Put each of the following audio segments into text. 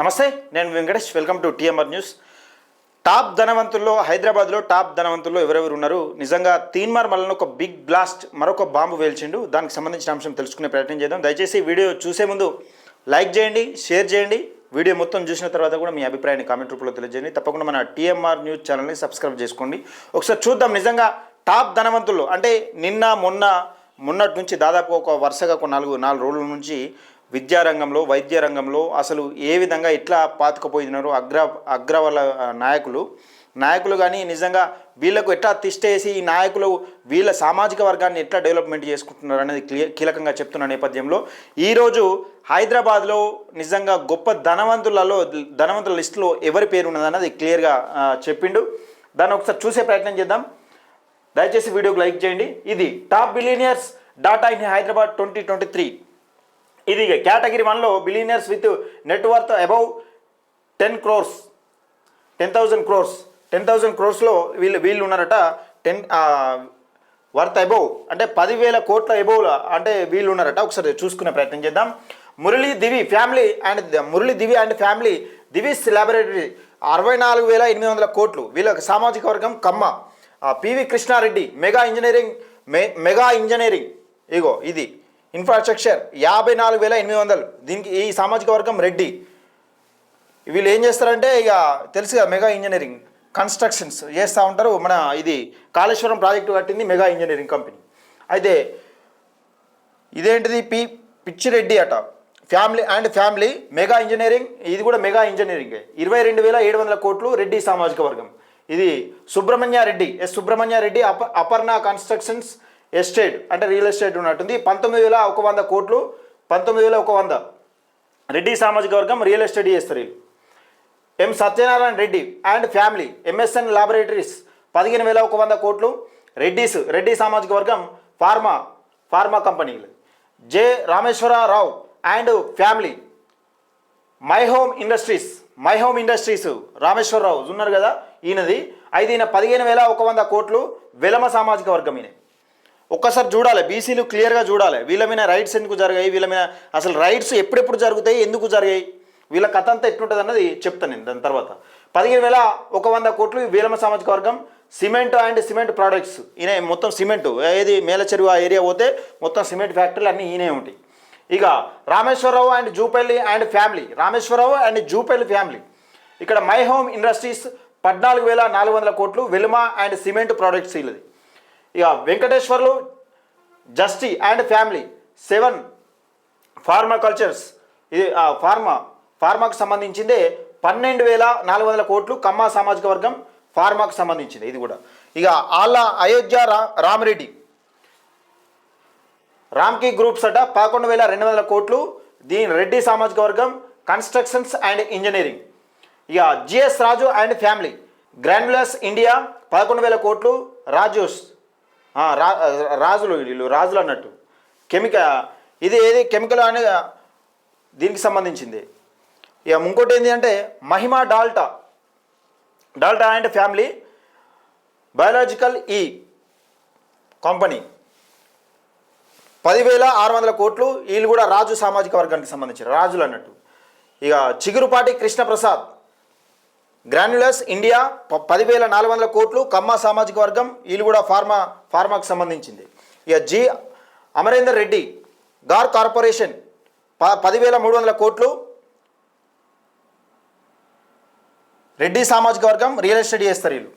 నమస్తే నేను Venkatesh. Welcome to TMR news. Top ధనవంతుల్లో హైదరాబాద్లో టాప్ ధనవంతుల్లో ఎవరెవరు ఉన్నారు? నిజంగా తీన్మార్ మల్లన ఒక బిగ్ బ్లాస్ట్ మరొక బాంబు వేల్చిండు. దానికి సంబంధించిన అంశం తెలుసుకునే ప్రయత్నం చేద్దాం. దయచేసి వీడియో చూసే ముందు లైక్ చేయండి షేర్ చేయండి. వీడియో మొత్తం చూసిన తర్వాత కూడా మీ అభిప్రాయాన్ని కామెంట్ రూపంలో తెలియజేయండి. తప్పకుండా మన టీఎంఆర్ న్యూస్ ఛానల్ని సబ్స్క్రైబ్ చేసుకోండి. ఒకసారి చూద్దాం నిజంగా టాప్ ధనవంతుల్లో అంటే నిన్న మొన్న మొన్నటి నుంచి దాదాపు ఒక వరుసగా ఒక నాలుగు నాలుగు రోజుల నుంచి విద్యారంగంలో వైద్య రంగంలో అసలు ఏ విధంగా ఎట్లా పాతుకుపోయినారు అగ్ర అగ్రవల నాయకులు. నాయకులు కానీ నిజంగా వీళ్ళకు ఎట్లా తిష్టేసి ఈ నాయకులు వీళ్ళ సామాజిక వర్గాన్ని ఎట్లా డెవలప్మెంట్ చేసుకుంటున్నారు అనేది క్లియర్ కీలకంగా చెప్తున్న నేపథ్యంలో ఈరోజు హైదరాబాద్లో నిజంగా గొప్ప ధనవంతులలో ధనవంతుల లిస్టులో ఎవరి పేరు ఉన్నదన్నది క్లియర్గా చెప్పిండు. దాన్ని ఒకసారి చూసే ప్రయత్నం చేద్దాం. దయచేసి వీడియోకి లైక్ చేయండి. ఇది top billionaires data in Hyderabad twenty twenty three. ఇది కేటగిరీ వన్లో billionaires with net worth above ten crores ten thousand crores ten thousand క్రోర్స్లో వీళ్ళు వీళ్ళు ఉన్నారట. టెన్ వర్త్ అబౌవ్ అంటే పదివేల కోట్ల అబౌవ్ అంటే వీళ్ళు ఉన్నారట. ఒకసారి చూసుకునే ప్రయత్నం చేద్దాం. Murali Divi family and Murali Divi and family Divis laboratory అరవై నాలుగు వేల ఎనిమిది వందల కోట్లు. వీళ్ళ సామాజిక వర్గం Kamma. PV Krishna Reddy mega engineering మె మెగా ఇంజనీరింగ్. ఇగో ఇది. ఇన్ఫ్రాస్ట్రక్చర్ యాభై నాలుగు వేల ఎనిమిది వందలు. దీనికి ఈ సామాజిక వర్గం రెడ్డి. వీళ్ళు ఏం చేస్తారంటే ఇక తెలుసు కదా మెగా ఇంజనీరింగ్ కన్స్ట్రక్షన్స్ చేస్తూ ఉంటారు. మన ఇది కాళేశ్వరం ప్రాజెక్టు కట్టింది మెగా ఇంజనీరింగ్ కంపెనీ. అయితే ఇదేంటిది? పి పిచ్చిరెడ్డి అట. Family and family mega engineering ఇది కూడా మెగా ఇంజనీరింగ్. ఇరవై రెండు వేల ఏడు వందల కోట్లు రెడ్డి సామాజిక వర్గం. ఇది సుబ్రహ్మణ్య రెడ్డి ఎస్ సుబ్రహ్మణ్య రెడ్డి అప అపర్ణ కన్స్ట్రక్షన్స్ ఎస్టేట్ అంటే రియల్ ఎస్టేట్ ఉన్నట్టుంది. పంతొమ్మిది వేల ఒక వంద కోట్లు పంతొమ్మిది వేల ఒక వంద. రెడ్డి సామాజిక వర్గం రియల్ ఎస్టేట్ చేస్తారు వీళ్ళు. M Satyanarayana Reddy and family MSN Laboratories పదిహేను వేల ఒక వంద కోట్లు. రెడ్డీస్ రెడ్డి సామాజిక వర్గం ఫార్మా ఫార్మా కంపెనీలు. J Rameshwar Rao and family. My home industries my home industries Rameshwar Rao ఉన్నారు కదా ఈయనది. అయితే ఈయన పదిహేను వేల ఒక వంద కోట్లు వెలమ సామాజిక వర్గం ఈయన. ఒక్కసారి చూడాలి బీసీలు క్లియర్గా చూడాలి. వీళ్ళ మీద రైట్స్ ఎందుకు జరిగాయి? వీళ్ళ మీద అసలు రైట్స్ ఎప్పుడెప్పుడు జరుగుతాయి? ఎందుకు జరిగాయి? వీళ్ళ కథ అంతా ఎట్లుంటుంది అన్నది చెప్తాను నేను దాని తర్వాత. పదిహేను వేల ఒక వంద కోట్లు వీలమ సామాజిక వర్గం సిమెంట్ అండ్ సిమెంట్ ప్రోడక్ట్స్ ఈయన మొత్తం సిమెంట్ ఏది మేలచెరువు ఆ ఏరియా పోతే మొత్తం సిమెంట్ ఫ్యాక్టరీలు అన్నీ ఈయనే ఉంటాయి. ఇక Rameshwar Rao and Jupally and family Rameshwar Rao and Jupally family ఇక్కడ మై హోమ్ ఇండస్ట్రీస్ పద్నాలుగు వేల నాలుగు వందల కోట్లు వెలుమ అండ్ సిమెంట్ ప్రోడక్ట్స్ వీళ్ళది ఇక Venkateswarlu Jasti and family seven pharma cultures ఇది ఫార్మా ఫార్మాకు సంబంధించిందే పన్నెండు వేల నాలుగు వందల కోట్లు కమ్మా సామాజిక వర్గం ఫార్మాకు సంబంధించింది ఇది కూడా. ఇక ఆళ్ళ అయోధ్య రా రామరెడ్డి. రామ్కీ గ్రూప్స్ అట పదకొండు వేల రెండు వందల కోట్లు దీని రెడ్డి సామాజిక వర్గం కన్స్ట్రక్షన్స్ అండ్ ఇంజనీరింగ్. ఇక GS Raju and family Granules India పదకొండు వేల కోట్లు రాజూస్. రాజులు వీళ్ళు రాజులు అన్నట్టు. కెమికల్ ఇది ఏది కెమికల్ అనే దీనికి సంబంధించింది. ఇక ఇంకోటి ఏంటి అంటే Mahima Datla. Datla and family biological E company. పదివేల ఆరు వందల కోట్లు వీళ్ళు కూడా రాజు సామాజిక వర్గానికి సంబంధించిన రాజులు అన్నట్టు. ఇక చిగురుపాటి కృష్ణప్రసాద్. గ్రాన్యులస్ ఇండియా ప- పదివేల నాలుగు వందల కోట్లు కమ్మ సామాజిక వర్గం వీళ్ళు కూడా ఫార్మా ఫార్మాకు సంబంధించింది. ఇక G Amarender Reddy GAR Corporation ప పదివేల మూడు వందల కోట్లు. రెడ్డి సామాజిక వర్గం రియల్ ఎస్టేట్ చేస్తారు వీళ్ళు.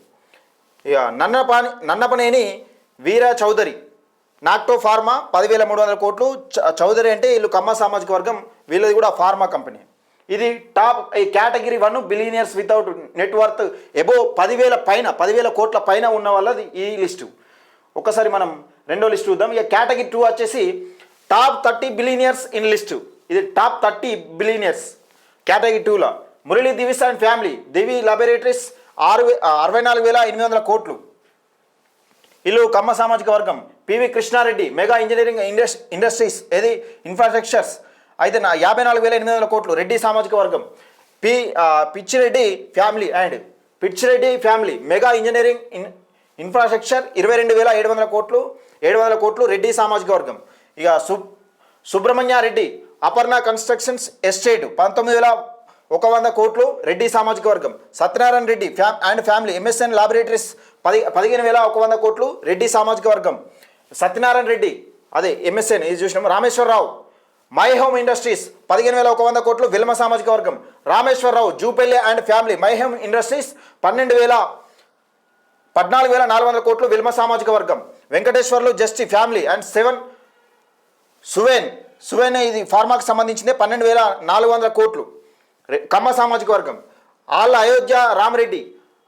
ఇక నన్నపాని నన్నపనేని వీర చౌదరి నాక్టో ఫార్మా పదివేల మూడు వందల కోట్లు. చ- చౌదరి అంటే వీళ్ళు కమ్మ సామాజిక వర్గం వీళ్ళది కూడా ఫార్మా కంపెనీ. ఇది టాప్ ఈ category one billionaires without net worth above పదివేల పైన పదివేల కోట్ల పైన ఉన్న వాళ్ళది ఈ లిస్టు. ఒకసారి మనం రెండో లిస్ట్ చూద్దాం. ఇక కేటగిరీ టూ వచ్చేసి top thirty billionaires in list. ఇది టాప్ థర్టీ బిలీనియర్స్ కేటగిరీ టూలో. Murali Divis and family. Divi laboratories ఆరు అరవై నాలుగు వేల ఎనిమిది వందల కోట్లు. ఇల్లు కమ్మ సామాజిక వర్గం. పివి కృష్ణారెడ్డి మెగా ఇంజనీరింగ్ ఇండస్ ఇండస్ట్రీస్ ఏది? ఇన్ఫ్రాస్ట్రక్చర్స్. అయితే నా యాభై నాలుగు వేల ఎనిమిది వందల కోట్లు రెడ్డి సామాజిక వర్గం. P Pitchi Reddy family and Pitchi Reddy family mega engineering in infrastructure ఇరవై రెండు వేల ఏడు వందల కోట్లు ఏడు వందల కోట్లు రెడ్డి సామాజిక వర్గం. ఇక సు సుబ్రహ్మణ్యారెడ్డి అపర్ణ కన్స్ట్రక్షన్స్ ఎస్టేట్ పంతొమ్మిది వేల ఒక వంద కోట్లు రెడ్డి సామాజిక వర్గం. సత్యనారాయణ రెడ్డి ఫ్యామ్ అండ్ ఫ్యామిలీ ఎంఎస్ఎన్ లాబొరేటరీస్ పది పదిహేను వేల ఒక వంద కోట్లు రెడ్డి సామాజిక వర్గం. సత్యనారాయణ రెడ్డి అదే ఎంఎస్ఎన్ ఇది చూసినాం రామేశ్వరరావు. మై హోమ్ ఇండస్ట్రీస్ పదిహేను వేల ఒక వంద కోట్లు విల్మ సామాజిక వర్గం Rameshwar Rao Jupally and family. My home industries పన్నెండు వేల పద్నాలుగు వేల నాలుగు వందల కోట్లు విల్మ సామాజిక వర్గం. Venkateswarlu Jasti family and seven Suven. Suven ఇది ఫార్మాకి సంబంధించింది పన్నెండు వేల నాలుగు వందల కోట్లు. కమ్మ సామాజిక వర్గం. ఆళ్ళ అయోధ్య రామరెడ్డి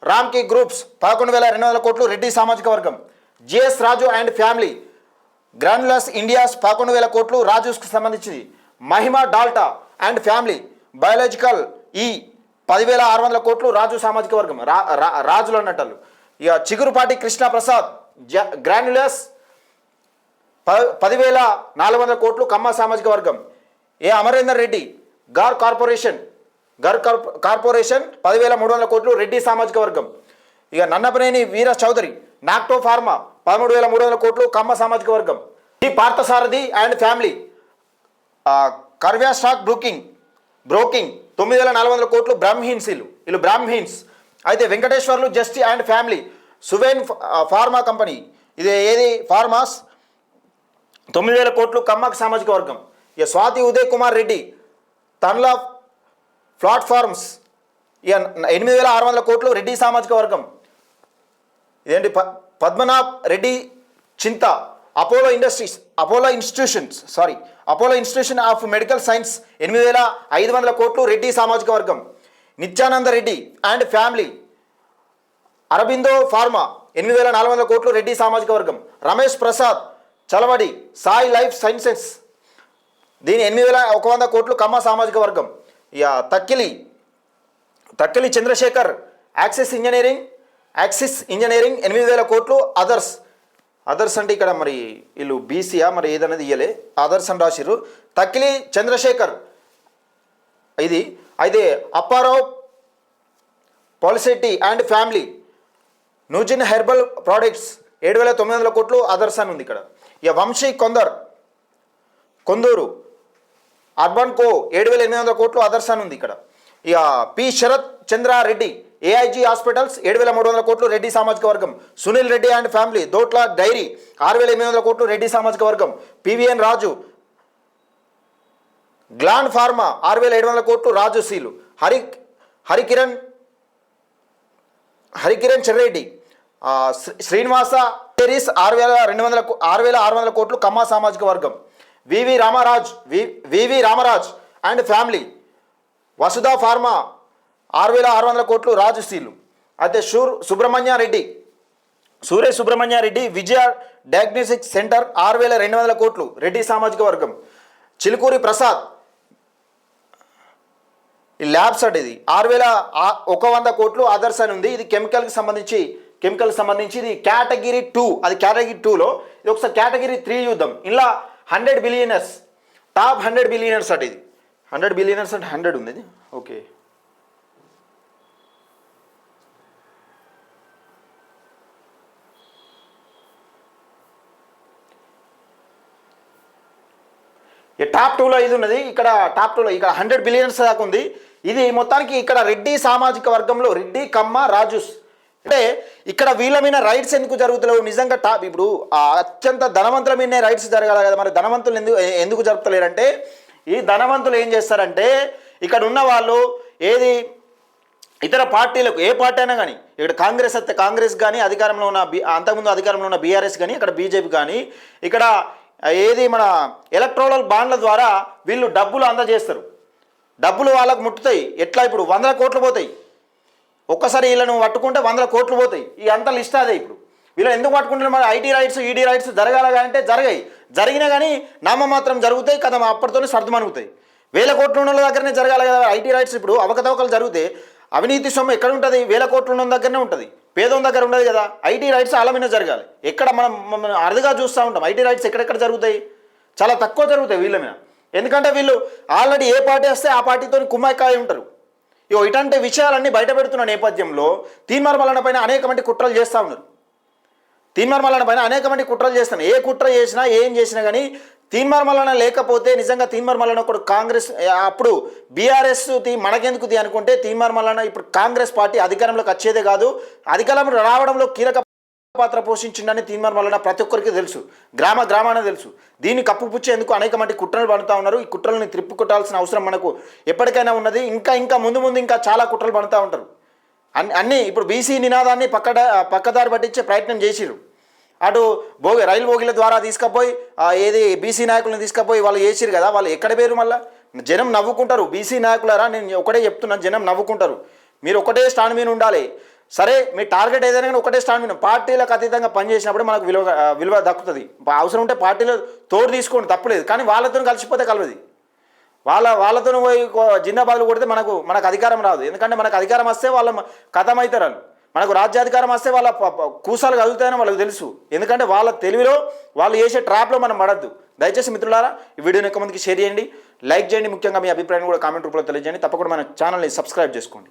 రామ్కి గ్రూప్స్ పదకొండు వేల రెండు వందల కోట్లు రెడ్డి సామాజిక వర్గం. GS Raju and family Granules India's పదకొండు వేల కోట్లు రాజూస్కు సంబంధించింది. Mahima Datla and family biological E పదివేల ఆరు వందల కోట్లు రాజు సామాజిక వర్గం. రా రా- రాజులు అన్నట్టు ఇక చిగురుపాటి కృష్ణ ప్రసాద్ జ గ్రాన్యులస్ ప పదివేల నాలుగు వందల కోట్లు కమ్మ సామాజిక వర్గం. A Amarender Reddy GAR Corporation GAR Corporation పదివేల మూడు వందల కోట్లు రెడ్డి సామాజిక వర్గం. ఇక నన్నపనేని వీర చౌదరి నాక్టో ఫార్మా పదమూడు వేల మూడు వందల కోట్లు కమ్మ సామాజిక వర్గం. ఈ Parthasarathy and family. Karvy stock broking broking తొమ్మిది వేల నాలుగు వందల కోట్లు బ్రాహ్మిన్స్ వీళ్ళు వీళ్ళు అయితే Venkateswarlu Jasti and family. Suven pharma company. ఇది ఏది? ఫార్మాస్. తొమ్మిది వేల కోట్లు కమ్మక సామాజిక వర్గం. ఇక స్వాతి ఉదయ్ కుమార్ రెడ్డి తన్లా ప్లాట్ఫార్మ్స్. ఇక ఎనిమిది వేల ఆరు వందల కోట్లు రెడ్డి సామాజిక వర్గం. ఇదేంటి ప Padmanabh Reddy Chinta Apollo industries Apollo institutions sorry Apollo institution of medical science ఎనిమిది వేల ఐదు వందల కోట్లు రెడ్డి సామాజిక వర్గం. Nityananda Reddy and family Aurobindo pharma ఎనిమిది వేల నాలుగు వందల కోట్లు రెడ్డి సామాజిక వర్గం. రమేష్ ప్రసాద్ చలవడి సాయి లైఫ్ సైన్సెస్ దీని ఎనిమిది వేల ఒక వంద కోట్లు కమ్మ సామాజిక వర్గం. ఇక Takkili Takkili Chandrasekhar access engineering axis engineering ఎనిమిది వేల కోట్లు అదర్స్ అదర్స్ అంటే ఇక్కడ మరి వీళ్ళు బీసీయా మరి ఏదనేది ఇయ్యలే. అదర్స్ అని రాసిర్రు. తక్కిలి చంద్రశేఖర్. ఇది. అయితే అప్పారావు పాలిసెట్టి అండ్ ఫ్యామిలీ నూజిన్ హెర్బల్ ప్రోడక్ట్స్ ఏడు వేల తొమ్మిది వందల కోట్లు అదర్స్ అని ఉంది ఇక్కడ. ఇక వంశీ కొందర్. కొందూరు. అర్బన్ కో ఏడు వేల ఎనిమిది వందల కోట్లు అదర్స్ అని ఉంది ఇక్కడ. ఇక P. Sharath Chandra Reddy. AIG hospitals ఏడు వేల మూడు వందల కోట్లు రెడ్డి సామాజిక వర్గం. Sunil Reddy and family Dodla dairy ఆరు వేల ఎనిమిది వందల కోట్లు రెడ్డి సామాజిక వర్గం. పివిఎన్ రాజు గ్లాన్ ఫార్మా ఆరు వేల ఏడు వందల కోట్లు రాజు సీలు. హరి హరికిరణ్ హరికిరణ్ చెర్రెడ్డి. శ్రీ- శ్రీనివాస టెరీస్ ఆరు వేల రెండు వందల ఆరు వేల ఆరు వందల కోట్లు కమ్మ సామాజిక వర్గం. VV Ramaraj V VV Ramaraj and family. Vasudha pharma ఆరు వేల ఆరు వందల కోట్లు రాజు స్టీలు అయితే షూర్ సుబ్రహ్మణ్య రెడ్డి సూర్య సుబ్రహ్మణ్య రెడ్డి విజయ డయాగ్నోస్టిక్ సెంటర్ ఆరు వేల రెండు వందల కోట్లు రెడ్డి సామాజిక వర్గం. చిలుకూరి ప్రసాద్ ఈ ల్యాబ్స్ అంటే ఇది. ఆరు వేల ఒక వంద కోట్లు అదర్స్ అని ఉంది. ఇది కెమికల్కి సంబంధించి కెమికల్కి సంబంధించి ఇది కేటగిరీ టూ అది కేటగిరీ టూలో ఇది ఒకసారి కేటగిరీ త్రీ చూద్దాం. ఇలా hundred billionaires top hundred billionaires అంటే ఇది. హండ్రెడ్ బిలియనర్స్ అంటే హండ్రెడ్ ఉంది ఇది? ఓకే. టాప్ టూలో ఇది ఉన్నది. ఇక్కడ టాప్ టూలో ఇక్కడ హండ్రెడ్ బిలియన్స్ దాకా ఉంది. ఇది మొత్తానికి ఇక్కడ రెడ్డి సామాజిక వర్గంలో రెడ్డి కమ్మ రాజుస్ అంటే ఇక్కడ వీళ్ళ మీద రైట్స్ ఎందుకు జరుగుతలేవు? నిజంగా టాప్ ఇప్పుడు అత్యంత ధనవంతుల మీదనే రైట్స్ జరగాలి కదా మరి. ధనవంతులు ఎందుకు ఎందుకు జరుపుతలేరంటే ఈ ధనవంతులు ఏం చేస్తారంటే ఇక్కడ ఉన్న వాళ్ళు ఏది ఇతర పార్టీలకు ఏ పార్టీ అయినా కానీ ఇక్కడ కాంగ్రెస్ అయితే కాంగ్రెస్ కానీ అధికారంలో ఉన్న బి అంతకుముందు అధికారంలో ఉన్న బీఆర్ఎస్ కానీ ఇక్కడ బీజేపీ కానీ ఇక్కడ ఏది మన ఎలక్ట్రోనల్ బాండ్ల ద్వారా వీళ్ళు డబ్బులు అందజేస్తారు. డబ్బులు వాళ్ళకు ముట్టుతాయి. ఎట్లా ఇప్పుడు? వందల కోట్లు పోతాయి. ఒక్కసారి వీళ్ళను పట్టుకుంటే వందల కోట్లు పోతాయి. ఈ అంత లిస్ట్ అదే ఇప్పుడు. వీళ్ళు ఎందుకు పట్టుకుంటున్నారు? మన ఐటీ రైట్స్ ఈడీ రైట్స్ జరగాల అంటే జరగాయి. జరిగినా కానీ నామ మాత్రం జరుగుతాయి. కదా అప్పటితోనే సర్దుమనుగుతాయి వేల కోట్ల ఉన్న దగ్గరనే జరగాలి కదా. ఐటీ రైట్స్ ఇప్పుడు అవకతవకలు జరిగితే అవినీతి సొమ్ము ఎక్కడ ఉంటుంది? వేల కోట్ల ఉన్న దగ్గరనే ఉంటుంది. పేదం దగ్గర ఉండదు కదా. ఐటీ రైట్స్ అలా మీద జరగాలి. ఎక్కడ మనం మనం అరుదుగా చూస్తూ ఉంటాం. ఐటీ రైట్స్ ఎక్కడెక్కడ జరుగుతాయి? చాలా తక్కువ జరుగుతాయి వీళ్ళ మీద. ఎందుకంటే వీళ్ళు ఆల్రెడీ ఏ పార్టీ వస్తే ఆ పార్టీతో కుమ్మాయికాయ ఉంటారు. ఇగో ఇటువంటి విషయాలన్నీ బయట పెడుతున్న నేపథ్యంలో తీన్మార్మలన పైన అనేకమంది కుట్రలు చేస్తూ ఉన్నారు. తీన్మార్మలన పైన అనేకమంది కుట్రలు చేస్తున్నారు. ఏ కుట్ర చేసినా ఏం చేసినా కానీ తీన్మార్ లేకపోతే నిజంగా తీన్మర్మలన ఒకడు కాంగ్రెస్ అప్పుడు బీఆర్ఎస్ మనకెందుకు అనుకుంటే తీన్మర్మలన మల్లన ఇప్పుడు కాంగ్రెస్ పార్టీ అధికారంలోకి వచ్చేదే కాదు. అధికారంలో రావడంలో కీలక పాత్ర పోషించిండని తీన్మార్ ప్రతి ఒక్కరికి తెలుసు. గ్రామ గ్రామాన తెలుసు. దీన్ని కప్పుపుచ్చేందుకు అనేక మంది కుట్రలు పడుతూ ఉన్నారు. ఈ కుట్రల్ని త్రిప్పు కొట్టాల్సిన అవసరం మనకు ఎప్పటికైనా ఉన్నది. ఇంకా ఇంకా ముందు ముందు ఇంకా చాలా కుట్రలు పడుతూ ఉంటారు. అన్ని ఇప్పుడు బీసీ నినాదాన్ని పక్కద పక్కదారి పట్టించే ప్రయత్నం చేసిరు అటు భోగి రైలు భోగిల ద్వారా తీసుకుపోయి ఏది బీసీ నాయకులను తీసుకుపోయి వాళ్ళు చేసిరు కదా వాళ్ళు ఎక్కడ పేరు మళ్ళీ? జనం నవ్వుకుంటారు. బీసీ నాయకులరా నేను ఒకటే చెప్తున్నాను జనం నవ్వుకుంటారు. మీరు ఒకటే స్టాండ్ మీద ఉండాలి. సరే మీ టార్గెట్ ఏదైనా కానీ ఒకటే స్టాండ్ మీద పార్టీలకు అతీతంగా పనిచేసినప్పుడు మనకు విలువ విలువ దక్కుతుంది. అవసరం ఉంటే పార్టీలో తోడు తీసుకోండి తప్పులేదు. కానీ వాళ్ళతో కలిసిపోతే కలవది. వాళ్ళ వాళ్ళతో పోయి కో- జిందాబాదులు కొడితే మనకు మనకు అధికారం రాదు. ఎందుకంటే మనకు అధికారం వస్తే వాళ్ళ కథమవుతారు వాళ్ళు. మనకు రాజ్యాధికారం వస్తే వాళ్ళ ప- కూసాలు కదులుతాయని వాళ్ళకి తెలుసు. ఎందుకంటే వాళ్ళ తెలివిలో వాళ్ళు చేసే ట్రాప్లో మనం పడద్దు. దయచేసి మిత్రులారా ఈ వీడియోని ఎక్కువ మందికి షేర్ చేయండి. లైక్ చేయండి. ముఖ్యంగా మీ అభిప్రాయం కూడా కామెంట్ రూపంలో తెలియజేయండి. తప్పకుండా మన ఛానల్ని సబ్స్క్రైబ్ చేసుకోండి.